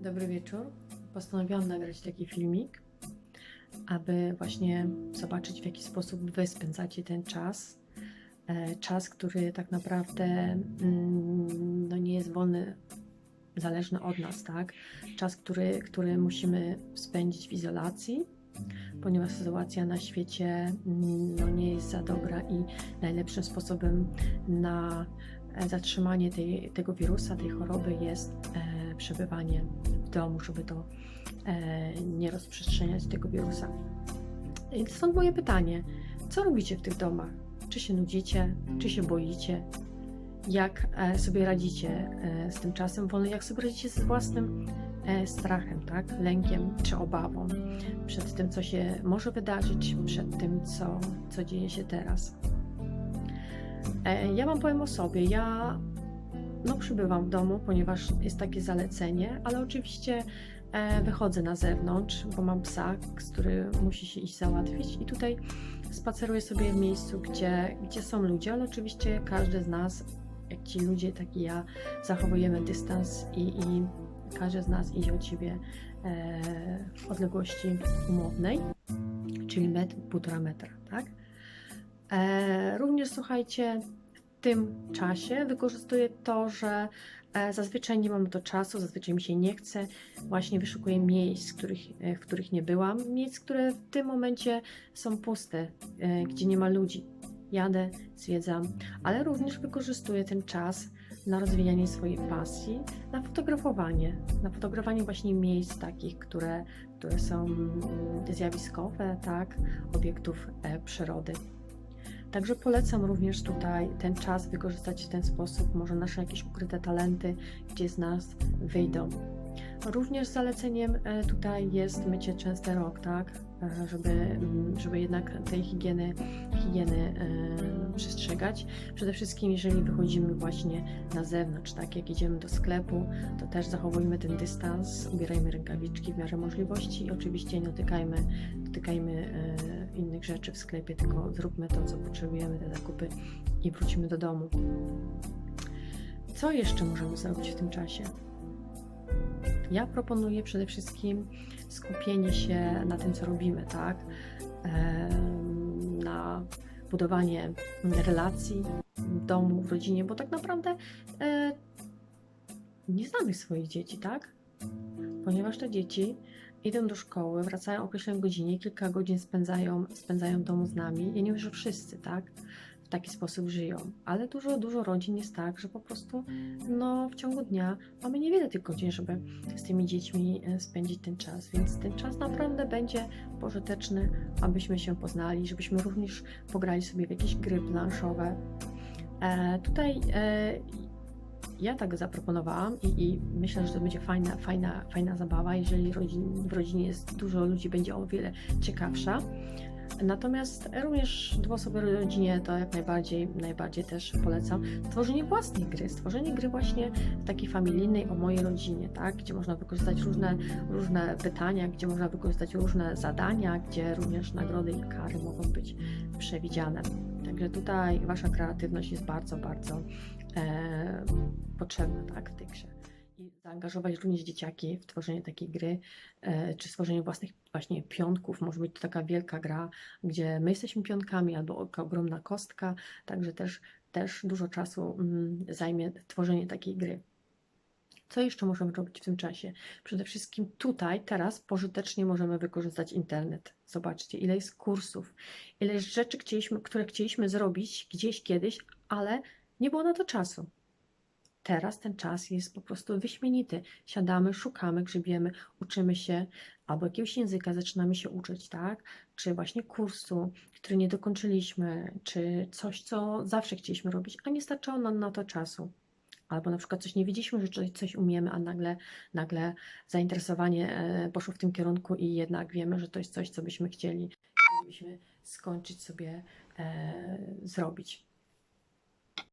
Dobry wieczór. Postanowiłam nagrać taki filmik, aby właśnie zobaczyć, w jaki sposób Wy spędzacie ten czas. E, Czas, który tak naprawdę mm, no nie jest wolny, zależny od nas, tak? Czas, który, który musimy spędzić w izolacji, ponieważ sytuacja na świecie mm, no, nie jest za dobra i najlepszym sposobem na e, zatrzymanie tej, tego wirusa, tej choroby jest e, przebywanie w domu, żeby to e, nie rozprzestrzeniać tego wirusa. Stąd moje pytanie, co robicie w tych domach? Czy się nudzicie, czy się boicie? Jak e, sobie radzicie e, z tym czasem wolnym? Jak sobie radzicie z własnym strachem, tak? lękiem czy obawą przed tym, co się może wydarzyć, przed tym, co, co dzieje się teraz? Ja Wam powiem o sobie. Ja no, przybywam w domu, ponieważ jest takie zalecenie, ale oczywiście e, wychodzę na zewnątrz, bo mam psa, który musi się iść załatwić i tutaj spaceruję sobie w miejscu, gdzie, gdzie są ludzie, ale oczywiście każdy z nas, jak ci ludzie, tak i ja, zachowujemy dystans i, i każdy z nas idzie od siebie e, w odległości umownej, czyli metr, półtora metra, tak? E, również słuchajcie, tym czasie wykorzystuję to, że e, zazwyczaj nie mam na to czasu, zazwyczaj mi się nie chce. Właśnie wyszukuję miejsc, których, e, w których nie byłam, miejsc, które w tym momencie są puste, e, gdzie nie ma ludzi. Jadę, zwiedzam, ale również wykorzystuję ten czas na rozwijanie swojej pasji, na fotografowanie, na fotografowanie właśnie miejsc takich, które, które są mm, zjawiskowe, tak, obiektów przyrody. Także polecam również tutaj ten czas wykorzystać w ten sposób. Może nasze jakieś ukryte talenty gdzie z nas wyjdą. Również zaleceniem e, tutaj jest mycie częste rąk, tak? E, Żeby, mm, żeby jednak tej higieny, higieny e, przestrzegać. Przede wszystkim, jeżeli wychodzimy właśnie na zewnątrz, tak jak idziemy do sklepu, to też zachowujmy ten dystans, ubierajmy rękawiczki w miarę możliwości i oczywiście nie dotykajmy, dotykajmy e, innych rzeczy w sklepie, tylko zróbmy to, co potrzebujemy, te zakupy i wrócimy do domu. Co jeszcze możemy zrobić w tym czasie? Ja proponuję przede wszystkim skupienie się na tym, co robimy, tak? Em, Na budowanie relacji w domu, w rodzinie, bo tak naprawdę e, nie znamy swoich dzieci, tak? Ponieważ te dzieci idą do szkoły, wracają o określonej godzinie, kilka godzin spędzają, spędzają w domu z nami. Ja nie mówię, że wszyscy, tak? W taki sposób żyją, ale dużo, dużo rodzin jest tak, że po prostu no, w ciągu dnia mamy niewiele tych godzin, żeby z tymi dziećmi e, spędzić ten czas, więc ten czas naprawdę będzie pożyteczny, abyśmy się poznali, żebyśmy również pograli sobie w jakieś gry planszowe. E, tutaj e, ja tak zaproponowałam i, i myślę, że to będzie fajna, fajna, fajna zabawa. Jeżeli rodzin, w rodzinie jest dużo ludzi, będzie o wiele ciekawsza. Natomiast również dwuosobowej rodzinie to jak najbardziej, najbardziej też polecam. Tworzenie własnej gry, stworzenie gry właśnie takiej familijnej o mojej rodzinie, tak? gdzie można wykorzystać różne, różne pytania, gdzie można wykorzystać różne zadania, gdzie również nagrody i kary mogą być przewidziane. Także tutaj Wasza kreatywność jest bardzo, bardzo e, potrzebna tak, w tej grze. I zaangażować również dzieciaki w tworzenie takiej gry, e, czy stworzenie własnych właśnie pionków. Może być to taka wielka gra, gdzie my jesteśmy pionkami, albo ogromna kostka, także też, też dużo czasu mm, zajmie tworzenie takiej gry. Co jeszcze możemy robić w tym czasie? Przede wszystkim tutaj, teraz pożytecznie możemy wykorzystać internet. Zobaczcie, ile jest kursów, ile jest rzeczy, chcieliśmy, które chcieliśmy zrobić gdzieś kiedyś, ale nie było na to czasu. Teraz ten czas jest po prostu wyśmienity. Siadamy, szukamy, grzebiemy, uczymy się, albo jakiegoś języka zaczynamy się uczyć, tak? Czy właśnie kursu, który nie dokończyliśmy, czy coś, co zawsze chcieliśmy robić, a nie starczało nam na to czasu. Albo na przykład coś nie wiedzieliśmy, że coś- coś umiemy, a nagle, nagle zainteresowanie e, poszło w tym kierunku i jednak wiemy, że to jest coś, co byśmy chcieli, chcielibyśmy skończyć sobie e, zrobić.